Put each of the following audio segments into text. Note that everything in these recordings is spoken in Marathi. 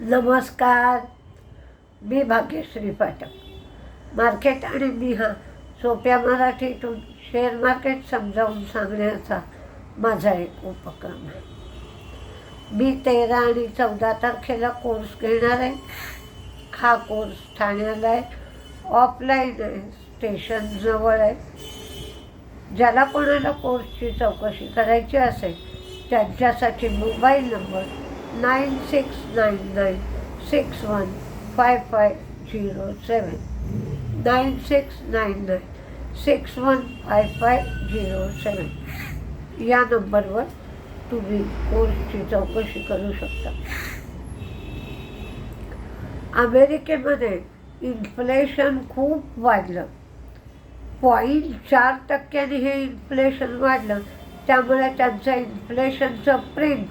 नमस्कार मी भाग्यश्री पाठक. मार्केट आणि मी हा सोप्या मराठीतून शेअर मार्केट समजावून सांगण्याचा माझा एक उपक्रम आहे. मी तेरा आणि चौदा तारखेला कोर्स घेणार आहे. हा कोर्स ठाण्याला आहे. ऑफलाईन आहे. स्टेशनजवळ आहे. ज्याला कोणाला कोर्सची चौकशी करायची असेल त्यांच्यासाठी mobile number nine six nine nine six one five five zero seven nine six nine nine six one five five zero seven या नंबरवर तुम्ही कोर्सची चौकशी करू शकता. अमेरिकेमध्ये इन्फ्लेशन खूप वाढलं. पॉईंट चार टक्क्याने हे इन्फ्लेशन वाढलं. त्यामुळे त्यांचं इन्फ्लेशनचं प्रिंट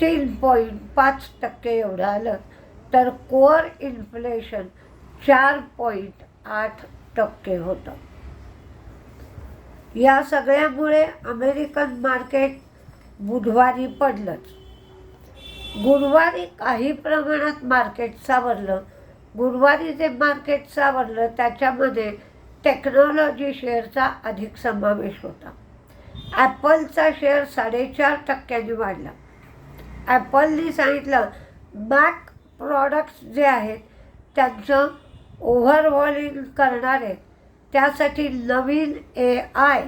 तीन पॉईंट पाच टक्के एवढं आलं तर कोअर इन्फ्लेशन चार पॉईंट आठ टक्के होतं. या सगळ्यामुळे अमेरिकन मार्केट बुधवारी पडलंच. गुरुवारी काही प्रमाणात मार्केट सावरलं. गुरुवारी जे मार्केट सावरलं त्याच्यामध्ये टेक्नॉलॉजी शेअरचा अधिक समावेश होता. ॲपलचा शेअर साडेचार टक्क्यांनी वाढला. ॲपलनी सांगितलं मॅक प्रॉडक्ट्स जे आहेत त्यांचं ओव्हरवॉलिंग करणारे त्यासाठी नवीन ए आय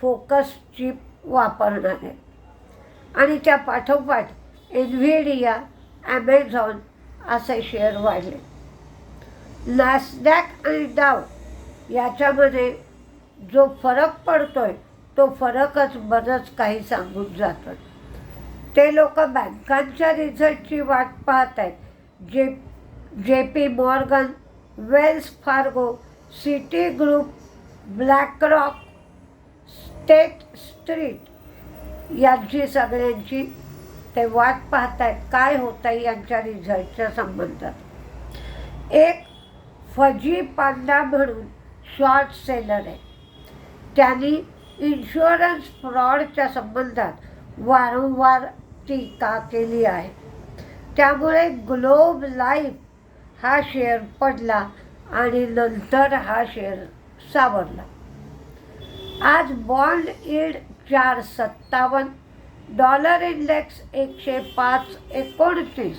फोकस चिप वापरणार आहे. आणि त्या पाठोपाठ एनव्हिडिया ॲमेझॉन असे शेअर वाढले. नॅसडॅक आणि डाव याच्यामध्ये जो फरक पडतोय तो फरकच बरंच काही सांगून जातो. ते लोक बँकांच्या रिझल्टची वाट पाहत आहेत. जे J P Morgan Wells Fargo Citigroup BlackRock State Street यांची सगळ्यांची ते वाट पाहत आहेत. काय होतं आहे यांच्या रिझल्टच्या संबंधात? एक फजी पांडा म्हणून शॉर्ट सेलर आहे. त्यांनी इन्शुरन्स फ्रॉडच्या संबंधात वारंवार टीका केली आहे. त्यामुळे ग्लोब लाईफ हा शेअर पडला आणि नंतर हा शेअर सावरला. आज बॉन्ड इड चार सत्तावन्न डॉलर इंडेक्स एकशे पाच एकोणतीस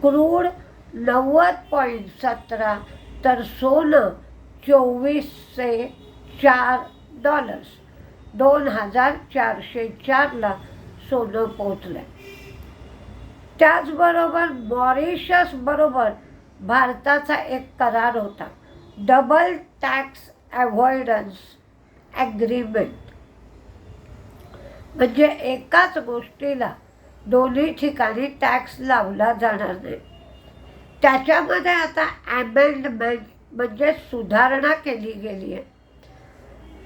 क्रूड नव्वद पॉईंट सतरा तर सोनं चोवीसशे चार डॉलर्स दोन हजार चारशे चारला सोनं पोचलं त्याचबरोबर मॉरिशसबरोबर भारताचा एक करार होता. डबल टॅक्स अव्हॉइडन्स ॲग्रीमेंट म्हणजे एकाच गोष्टीला दोन्ही ठिकाणी टॅक्स लावला जाणार नाही. त्याच्यामध्ये आता ॲमेंडमेंट म्हणजे सुधारणा केली गेली आहे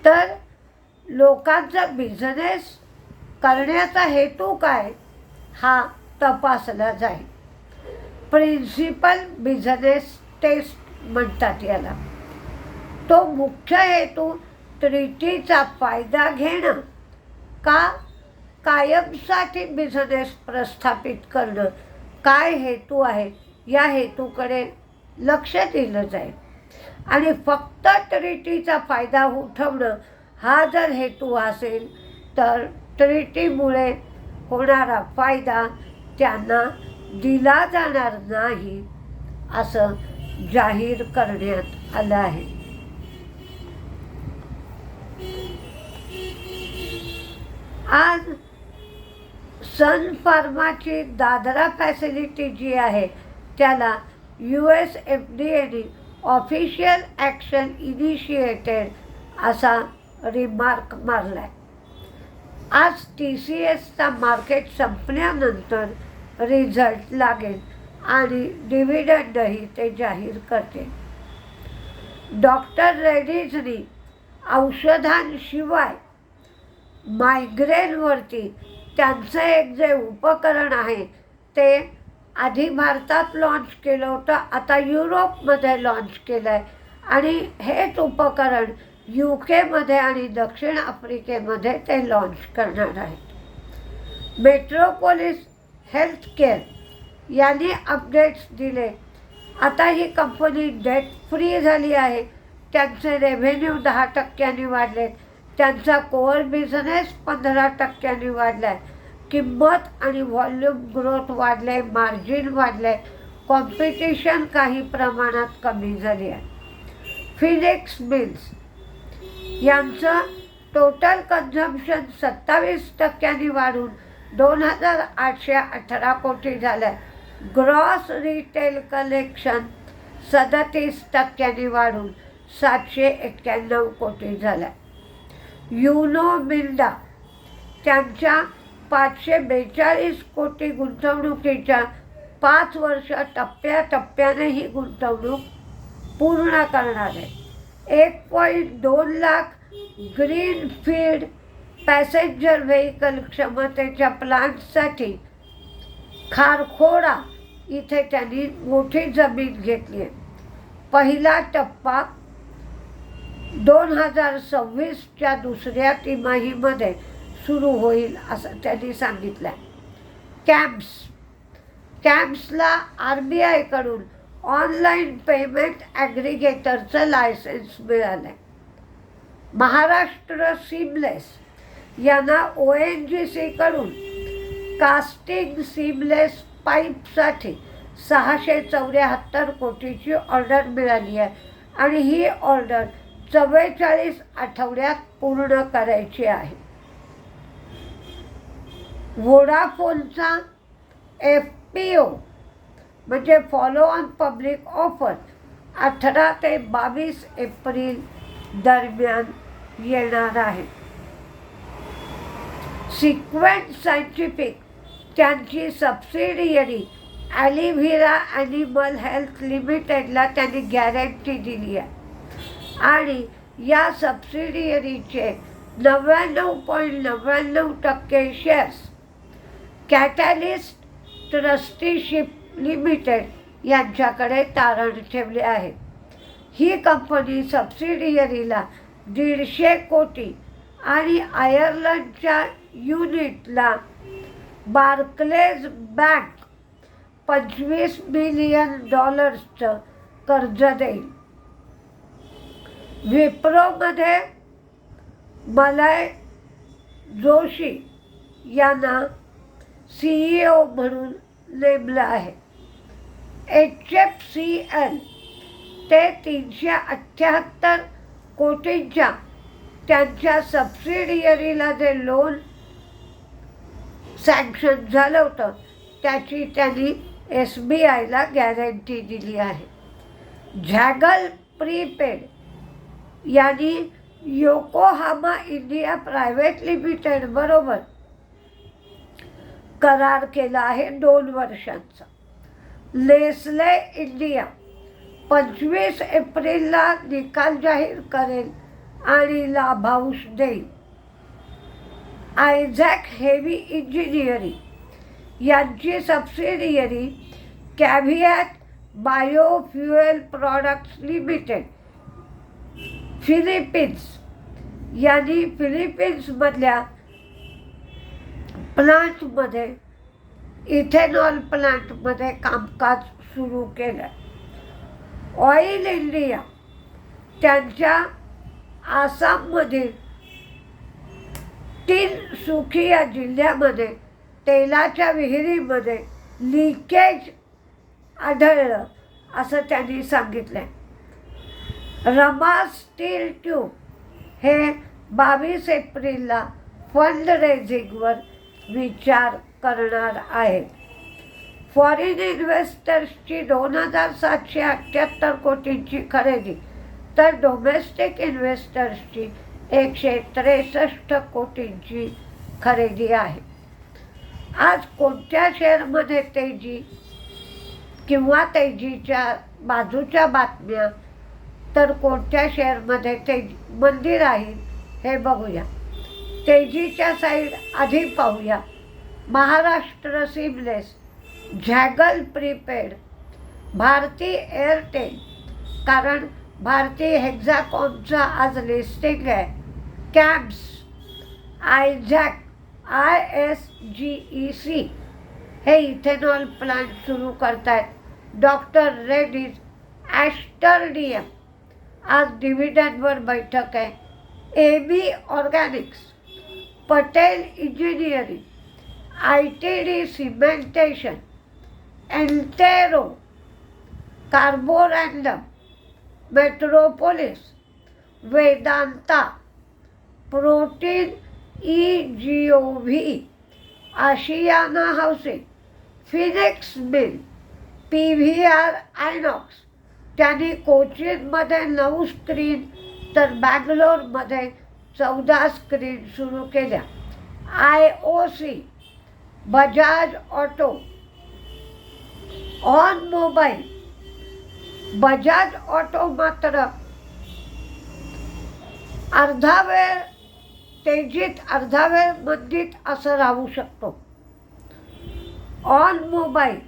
तर लोकांचा बिझनेस करण्याचा हेतू काय हा तपासला जाईल. प्रिन्सिपल बिझनेस टेस्ट म्हणतात याला. तो मुख्य हेतू त्रिटीचा फायदा घेणं का कायमसाठी बिझनेस प्रस्थापित करणं? काय हेतू आहे? या हेतूकडे लक्ष दिलं जाईल. आणि फक्त ट्रिटीचा फायदा उठवणं हा जर हेतू असेल तर ट्रिटीमुळे होणारा फायदा त्यांना दिला जाणार नाही असं जाहीर करण्यात आलं आहे. आज सन फार्माची दादरा फॅसिलिटी जी आहे त्याला यू एस एफ डी एने ऑफिशियल ॲक्शन इनिशिएटेड असा रिमार्क मारला आहे आज टी सी एसचा मार्केट संपल्यानंतर रिझल्ट लागेल आणि डिव्हिडंडही ते जाहीर करते. डॉक्टर रेड्डीजनी औषधांशिवाय मायग्रेनवरती त्यांचं एक जे उपकरण आहे ते आधी भारतात लॉन्च केलं होतं आता युरोपमध्ये लॉन्च केलं आहे आणि हेच उपकरण यू केमध्ये आणि दक्षिण आफ्रिकेमध्ये ते लॉन्च करणार आहेत. मेट्रोपोलिस हेल्थकेअर यांनी अपडेट्स दिले. आता ही कंपनी डेट फ्री झाली आहे. त्यांचे रेव्हेन्यू दहा टक्क्यांनी वाढले. त्यांचा कोअर बिझनेस पंधरा टक्क्यांनी वाढला आहे किंमत आणि व्हॉल्यूम ग्रोथ वाढले मार्जिन वाढले. कॉम्पिटिशन काही प्रमाणात कमी झाली आहे. फिनिक्स मिल्स यांचं टोटल कन्झम्पशन सत्तावीस टक्क्यांनी वाढून दोन हजार आठशे अठरा कोटी झालं ग्रॉस रिटेल कलेक्शन सदतीस टक्क्यांनी वाढून सातशे एक्क्याण्णव कोटी झालं युनो मिल्डा त्यांच्या पाचशे बेचाळीस कोटी गुंतवणुकीच्या पाच वर्ष टप्प्याटप्प्याने ही गुंतवणूक पूर्ण करणार आहे. एक पॉईंट दोन लाख ग्रीनफील्ड पॅसेंजर व्हेकल क्षमतेच्या प्लांटसाठी खारखोडा इथे त्यांनी मोठी जमीन घेतली आहे. पहिला टप्पा दोन हजार सव्वीसच्या दुसऱ्या तिमाहीमध्ये सुरू होईल असं त्यांनी सांगितलं आहे कॅम्प्स कॅम्प्सला आर बी आयकडून ऑनलाईन पेमेंट ॲग्रिगेटरचं लायसन्स मिळालं आहे महाराष्ट्र सिमलेस यांना ओ एन जी सीकडून कास्टिंग सीमलेस पाईपसाठी सहाशे चौऱ्याहत्तर कोटीची ऑर्डर मिळाली आहे आणि ही ऑर्डर चव्वेचाळीस आठवड्यात पूर्ण करायची आहे. वोडाफोनचा एफ पी ओ म्हणजे फॉलो ऑन पब्लिक ऑफर अठरा ते बावीस एप्रिल दरम्यान येणार आहे. सिक्वेंट सायंटिफिक त्यांची सबसिडियरी ॲलिव्हिरा ॲनिमल हेल्थ लिमिटेडला त्यांनी गॅरंटी दिली आहे. आणि या सबसिडियरीचे नव्याण्णव पॉईंट नव्याण्णव टक्के शेअर्स कॅटॅलिस्ट ट्रस्टीशिप लिमिटेड यांच्याकडे तारण ठेवले आहे. ही कंपनी सबसिडियरीला दीडशे कोटी आणि आयर्लंडच्या युनिटला बार्कलेज बँक पंचवीस मिलियन डॉलर्सचं कर्ज देईल. विप्रोमध्ये मलय जोशी यांना सी ई ओ म्हणून नेमलं आहे. एच एफ सी एल ते तीनशे अठ्ठ्याहत्तर कोटींच्या त्यांच्या सबसिडियरीला जे लोन सँक्शन झालं होतं त्याची त्यांनी एस बी आयला गॅरंटी दिली आहे. झॅगल प्रीपेड यांनी योकोहामा इंडिया प्रायव्हेट लिमिटेडबरोबर करार केला आहे दोन वर्षांचा. लेसले इंडिया. पंचवीस एप्रिलला निकाल जाहीर करेल आणि लाभांश देईल. आयझॅक हेवी इंजिनिअरिंग यांची subsidiary कॅव्हियात biofuel products limited Philippines. यांनी फिलिपिन्समधल्या प्लांटमध्ये इथेनॉल प्लांटमध्ये कामकाज सुरू केलं ऑइल इंडिया त्यांच्या आसाममधील तीन सुखिया जिल्ह्यामध्ये तेलाच्या विहिरीमध्ये लिकेज आढळलं असं त्यांनी सांगितलं रमा स्टील ट्यूब हे बावीस एप्रिलला फंड रेझिंगवर विचार करणार आहे. फॉरेन इन्व्हेस्टर्सची दोन हजार सातशे अठ्ठ्याहत्तर कोटींची खरेदी तर डोमेस्टिक इन्व्हेस्टर्सची एकशे त्रेसष्ट कोटींची खरेदी आहे. आज कोणत्या शेअरमध्ये तेजी किंवा तेजीच्या बाजूच्या बातम्या? तर कोणत्या शेअरमध्ये तेजी मंदी राहील हे बघूया. तेजीच्या साईड आधी पाहूया. Maharashtra seamless Zaggle prepaid Bharti Airtel कारण भारती हेक्झाकॉमचा आज लिस्टिंग आहे. Cabs ISGEC I S G E C हे इथेनॉल प्लांट सुरू करतायत. डॉक्टर रेड्डीज ॲस्टरडियम आज डिव्हिडनवर बैठक आहे. A B organics Patel engineering I T D cementation Entero Carborundum Metropolis Vedanta Protean E G O V Ashiana housing Phoenix mill P V R INOX. त्यांनी कोचीनमध्ये नऊ स्क्रीन तर बँगलोरमध्ये चौदा स्क्रीन सुरू केल्या. I O C Bajaj auto on mobile Bajaj auto मात्र. अर्धा वेळ तेजीत अर्धा वेळ मंदीत असं राहू शकतो. On mobile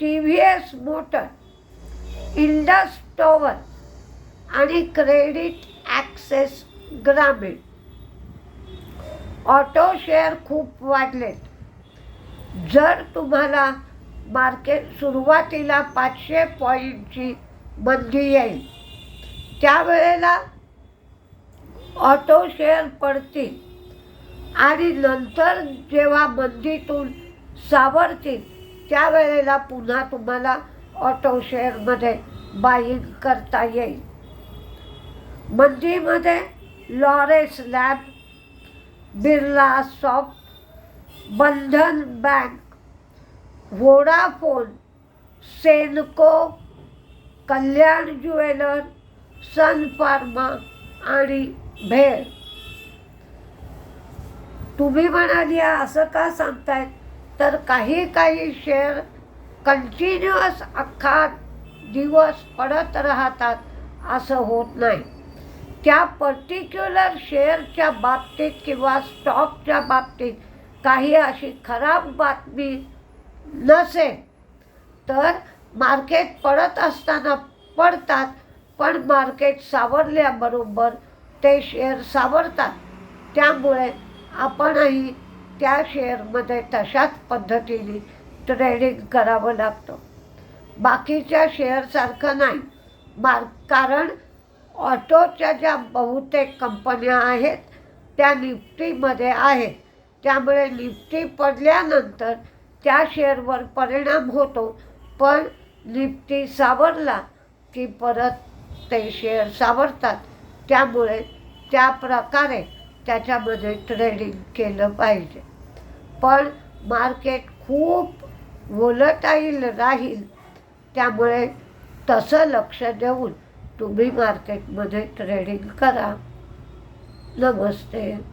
T V S motor Indus tower आणि credit access Grameen. Auto share खूप वाढलेत. जर तुम्हाला मार्केट सुरुवातीला पाचशे पॉईंटची मंदी येईल त्यावेळेला ऑटो शेअर पडतील आणि नंतर जेव्हा मंदीतून सावरतील त्यावेळेला पुन्हा तुम्हाला ऑटो शेअरमध्ये बाईंग करता येईल. मंदीमध्ये Laurus lab Birla soft Bandhan bank Vodafone Senco Kalyan jeweller sun pharma आणि भेळ. तुम्ही म्हणाली असं का सांगतायत? तर काही काही शेअर कंटिन्युअस अख्खा दिवस पडत राहतात असं होत नाही. त्या पर्टिक्युलर शेअरच्या बाबतीत किंवा स्टॉकच्या बाबतीत काही अशी खराब बातमी नसेल तर मार्केट पडत असताना पडतात पण मार्केट सावरल्याबरोबर ते शेअर सावरतात. त्यामुळे आपणही त्या शेअरमध्ये तशाच पद्धतीने ट्रेडिंग करावं लागतं. बाकीच्या शेअरसारखं नाही मार कारण ऑटोच्या ज्या बहुतेक कंपन्या आहेत त्या निफ्टीमध्ये आहेत. त्यामुळे निफ्टी पडल्यानंतर त्या शेअरवर परिणाम होतो. पण निफ्टी सावरला की परत ते शेअर सावरतात. त्यामुळे त्या प्रकारे त्याच्यामध्ये ट्रेडिंग केलं पाहिजे. पण मार्केट खूप वोलटाईल राहील. त्यामुळे तसं लक्ष देऊन तुम्ही मार्केटमध्ये ट्रेडिंग करा. नमस्ते.